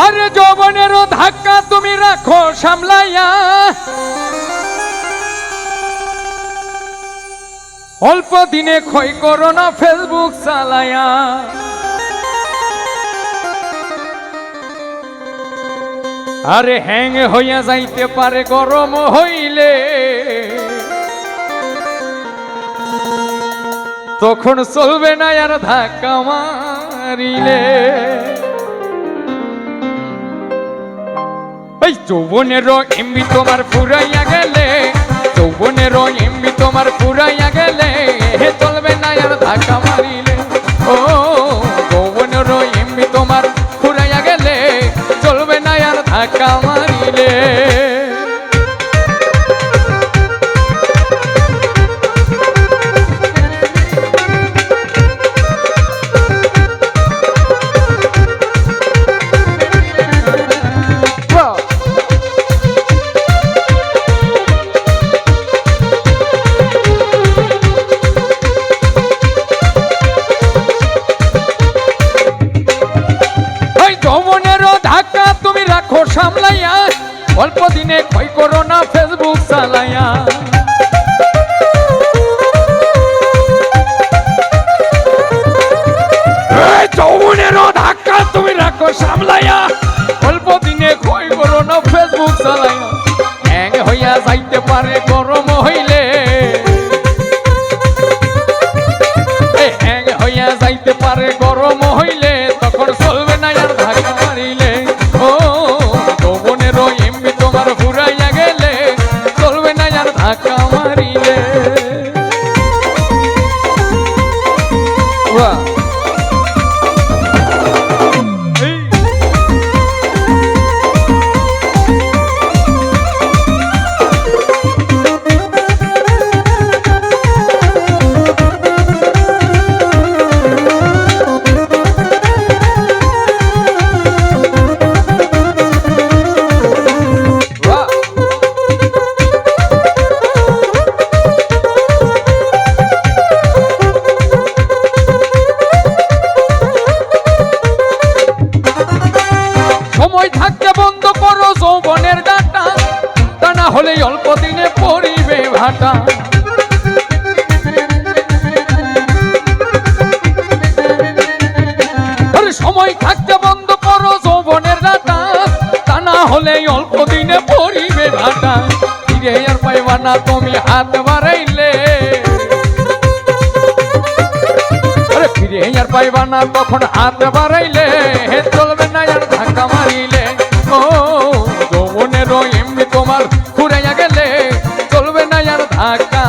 আরে যৌবনেরও ধাক্কা তুমি রাখো, সামলাইয়া। অল্প দিনে ক্ষয় করো না ফেসবুক চালায়া আরে হ্যাং হইয়া যাইতে পারে, গরম হইলে। তখন চলবে না আর ধাক্কা মারিলে। এই যৌবনের এমবি তোমার ফুরাইয়া গেলে যৌবনের এমবি তোমার ফুরাইয়া গেলে, হে চলবে না আর ধাক্কা মারিলে। ও সামলাইয়া অল্প দিনে ক্ষয় করো না ফেসবুক চালাইয়া হ্যাং যাইতে পারে, গরম হইলে। হ্যাং যাইতে পারে, গরম অল্প দিনে পড়িবে ভাটা। সময় থাকতে বন্ধ করো যৌবনের ডাটা তা না হলে অল্প দিনে পড়িবে ভাটা। ফিরে আর পাইবা না তুমি হাত বাড়াইলে। ফিরে আর পাইবা না তখন হাত বাড়াইলে। চলবে না ঘুরাইয়া গেলে চলবে না আর ধাক্কা।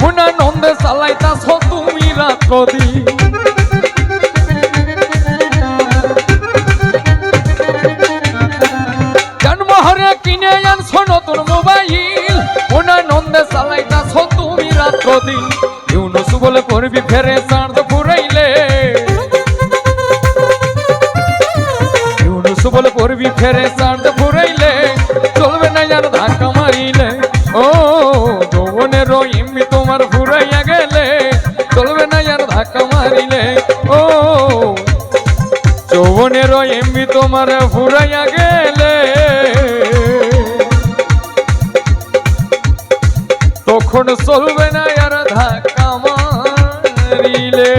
মুনা নন্দে চালাইতাছ তুমি রাত্র দিন জন্মহরে কিনে আনছ নতুন মোবাইল। মুনা নন্দে চালাইতাছ তুমি রাত্র দিন ইউনুস বলে করবি ফেরে যৌবনের এমনি তোমার ফুরাইয়া গেলে, চলবে না আর ধাক্কা মারিলে। ও, যৌবনের এমনি তোমার ফুরাইয়া গেলে। তখন চলবে না আর ধাক্কা মারিলে।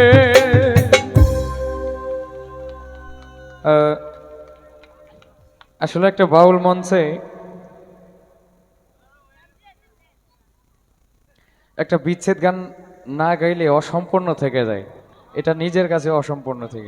আসলে একটা বাউল মঞ্চে একটা বিচ্ছেদ গান না গাইলে অসম্পূর্ণ থেকে যায়। এটা নিজের কাছে অসম্পূর্ণ থেকে